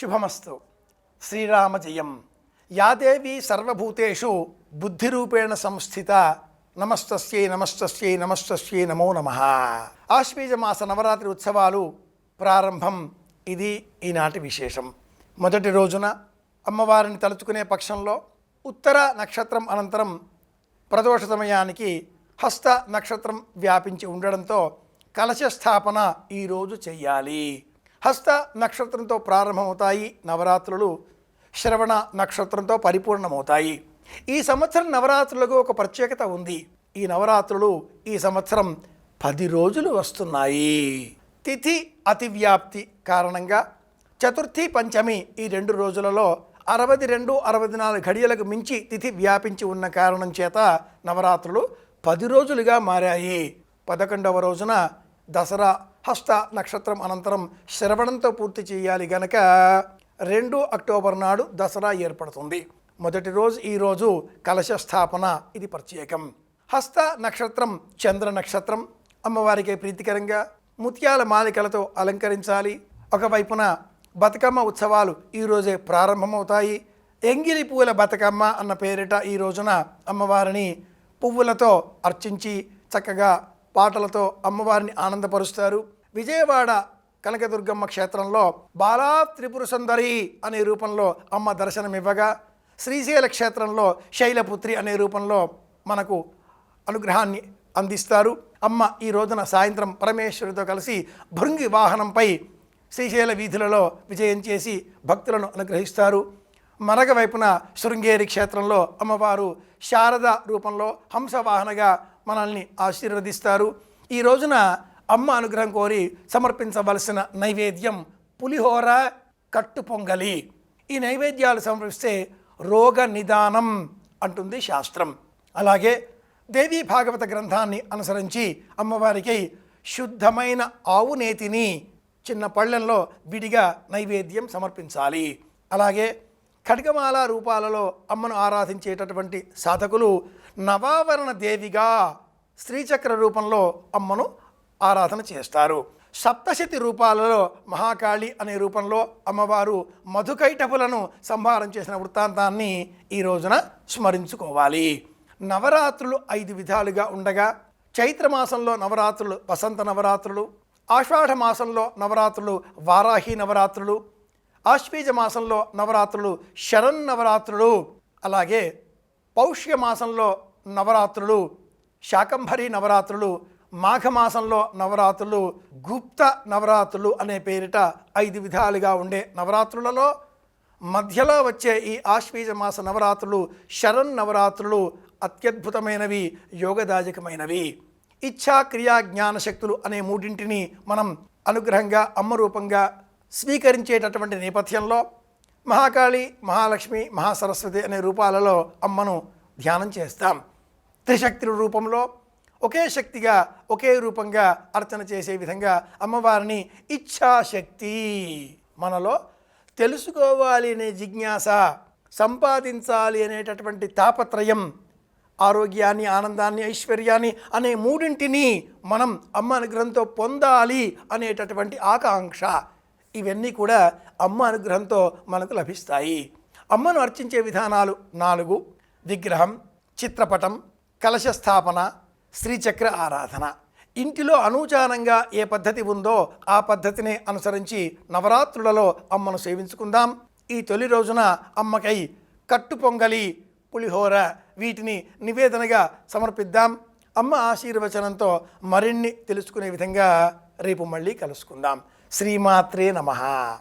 శుభమస్తు. శ్రీరామజయం. యాదేవి సర్వభూతేషు బుద్ధిరూపేణ సంస్థిత నమస్తస్యై నమస్తస్యై నమస్తస్యై నమో నమ. ఆశ్వీజ మాస నవరాత్రి ఉత్సవాలు ప్రారంభం ఇది ఈనాటి విశేషం. మొదటి రోజున అమ్మవారిని తలుచుకునే పక్షంలో ఉత్తర నక్షత్రం అనంతరం ప్రదోష సమయానికి హస్త నక్షత్రం వ్యాపించి ఉండడంతో కలశ స్థాపన ఈరోజు చెయ్యాలి. హస్త నక్షత్రంతో ప్రారంభమవుతాయి. నవరాత్రులు శ్రవణ నక్షత్రంతో పరిపూర్ణమవుతాయి. ఈ సంవత్సరం నవరాత్రులకు ఒక ప్రత్యేకత ఉంది. ఈ నవరాత్రులు ఈ సంవత్సరం పది రోజులు వస్తున్నాయి. తిథి అతివ్యాప్తి కారణంగా చతుర్థి పంచమి ఈ రెండు రోజులలో అరవై రెండు అరవై నాలుగు ఘడియలకు మించి తిథి వ్యాపించి ఉన్న కారణం చేత నవరాత్రులు పది రోజులుగా మారాయి. పదకొండవ రోజున దసరా హస్త నక్షత్రం అనంతరం శ్రవణంతో పూర్తి చేయాలి గనక రెండు అక్టోబర్ నాడు దసరా ఏర్పడుతుంది. మొదటి రోజు ఈరోజు కలశ స్థాపన ఇది ప్రత్యేకం. హస్త నక్షత్రం చంద్ర నక్షత్రం అమ్మవారికి ప్రీతికరంగా ముత్యాల మాలికలతో అలంకరించాలి. ఒకవైపున బతుకమ్మ ఉత్సవాలు ఈరోజే ప్రారంభమవుతాయి. ఎంగిలి పువ్వుల బతుకమ్మ అన్న పేరిట ఈ రోజున అమ్మవారిని పువ్వులతో అర్చించి చక్కగా పాటలతో అమ్మవారిని ఆనందపరుస్తారు. విజయవాడ కనకదుర్గమ్మ క్షేత్రంలో బాలా త్రిపుర సుందరి అనే రూపంలో అమ్మ దర్శనమివ్వగా శ్రీశైల క్షేత్రంలో శైలపుత్రి అనే రూపంలో మనకు అనుగ్రహాన్ని అందిస్తారు. అమ్మ ఈ రోజున సాయంత్రం పరమేశ్వరుడితో కలిసి భృంగి వాహనంపై శ్రీశైల వీధులలో విజయం చేసి భక్తులను అనుగ్రహిస్తారు. మరగ వైపున శృంగేరి క్షేత్రంలో అమ్మవారు శారద రూపంలో హంసవాహనగా మనల్ని ఆశీర్వదిస్తారు. ఈ రోజున అమ్మ అనుగ్రహం కోరి సమర్పించవలసిన నైవేద్యం పులిహోర కట్టు పొంగలి. ఈ నైవేద్యాలు సమర్పిస్తే రోగ నిదానం అంటుంది శాస్త్రం. అలాగే దేవీ భాగవత గ్రంథాన్ని అనుసరించి అమ్మవారికి శుద్ధమైన ఆవు నేతిని చిన్న పళ్ళెంలో విడిగా నైవేద్యం సమర్పించాలి. అలాగే ఖడ్గమాల రూపాలలో అమ్మను ఆరాధించేటటువంటి సాధకులు నవావరణ దేవిగా శ్రీచక్ర రూపంలో అమ్మను ఆరాధన చేస్తారు. సప్తశతి రూపాలలో మహాకాళి అనే రూపంలో అమ్మవారు మధుకైటపులను సంహారం చేసిన వృత్తాంతాన్ని ఈ రోజున స్మరించుకోవాలి. నవరాత్రులు ఐదు విధాలుగా ఉండగా చైత్రమాసంలో నవరాత్రులు వసంత నవరాత్రులు ఆషాఢ మాసంలో నవరాత్రులు వారాహి నవరాత్రులు ఆశ్వీజ మాసంలో నవరాత్రులు శరన్నవరాత్రులు అలాగే పౌష్య మాసంలో నవరాత్రులు శాకంభరి నవరాత్రులు మాఘమాసంలో నవరాత్రులు గుప్త నవరాత్రులు అనే పేరిట ఐదు విధాలుగా ఉండే నవరాత్రులలో మధ్యలో వచ్చే ఈ ఆశ్వీజ మాస నవరాత్రులు శరణ్ నవరాత్రులు అత్యద్భుతమైనవి యోగదాయకమైనవి. ఇచ్ఛా క్రియా జ్ఞాన శక్తులు అనే మూడింటిని మనం అనుగ్రహంగా అమ్మ రూపంగా స్వీకరించేటటువంటి నేపథ్యంలో మహాకాళి మహాలక్ష్మి మహాసరస్వతి అనే రూపాలలో అమ్మను ధ్యానం చేస్తాం. త్రిశక్తుల రూపంలో ఒకే శక్తిగా ఒకే రూపంగా అర్చన చేసే విధంగా అమ్మవారిని ఇచ్ఛాశక్తి మనలో తెలుసుకోవాలి అనే జిజ్ఞాస సంపాదించాలి అనేటటువంటి తాపత్రయం ఆరోగ్యాన్ని ఆనందాన్ని ఐశ్వర్యాన్ని అనే మూడింటిని మనం అమ్మ అనుగ్రహంతో పొందాలి అనేటటువంటి ఆకాంక్ష ఇవన్నీ కూడా అమ్మ అనుగ్రహంతో మనకు లభిస్తాయి. అమ్మను అర్చించే విధానాలు నాలుగు. విగ్రహం చిత్రపటం కలశ స్థాపన శ్రీచక్ర ఆరాధన. ఇంటిలో అనూచానంగా ఏ పద్ధతి ఉందో ఆ పద్ధతిని అనుసరించి నవరాత్రులలో అమ్మను సేవించుకుందాం. ఈ తొలి రోజున అమ్మకై కట్టు పొంగలి పులిహోర వీటిని నివేదనగా సమర్పిద్దాం. అమ్మ ఆశీర్వచనంతో మరిన్ని తెలుసుకునే విధంగా రేపు మళ్ళీ కలుసుకుందాం. శ్రీమాత్రే నమ.